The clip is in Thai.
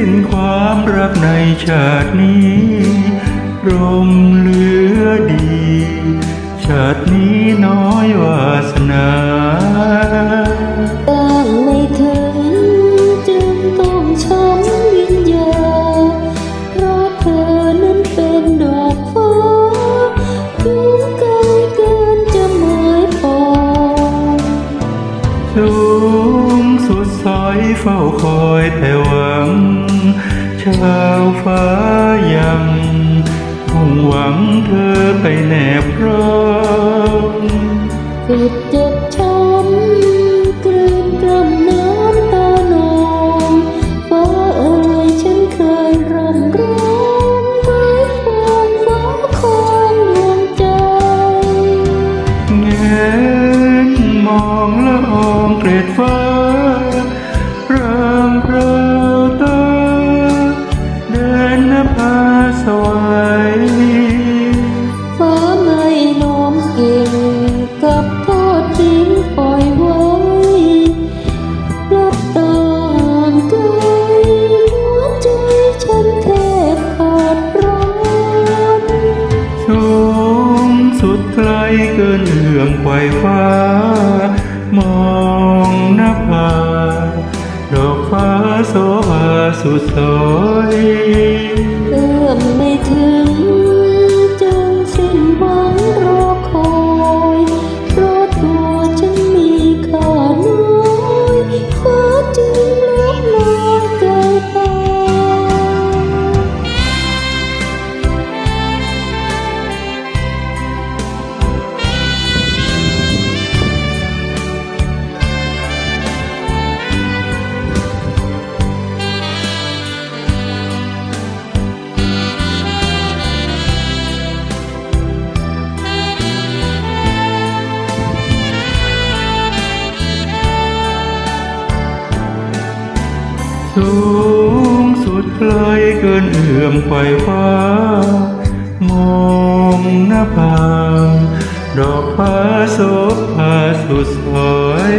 สิ้นความรักในชาตินี้รมเหลือดี ชาตินี้น้อยวาสนาต่างไม่ถึงจึงต้องช้ำวิญญาเพราะเธอนั้นเป็นดอกฟ้าดูไกลเกินจะหมายปอง สูงสุดสอยเฝ้าคอยแต่หวัง ชาวฟ้ายังมุ่งหวังเธอไปแนบร้องสุดเจ็บช้ำกลืนกล่ำน้ำตานองฟ้าเอ่ยฉันเคยรำร้องไม้ปองฟ้าคองดวงใจเงนมองละอองเกรดฟ้า เกินเอื้อมไขว่ฟ้า มองนภาดอกฟ้าโสภาสุดสวยเอื้อมไม่ถึง สูงสุดไกลเกินเอื้อมไขว่ฟ้ามองหน้าผาดอกฟ้าโสภาสุดสวย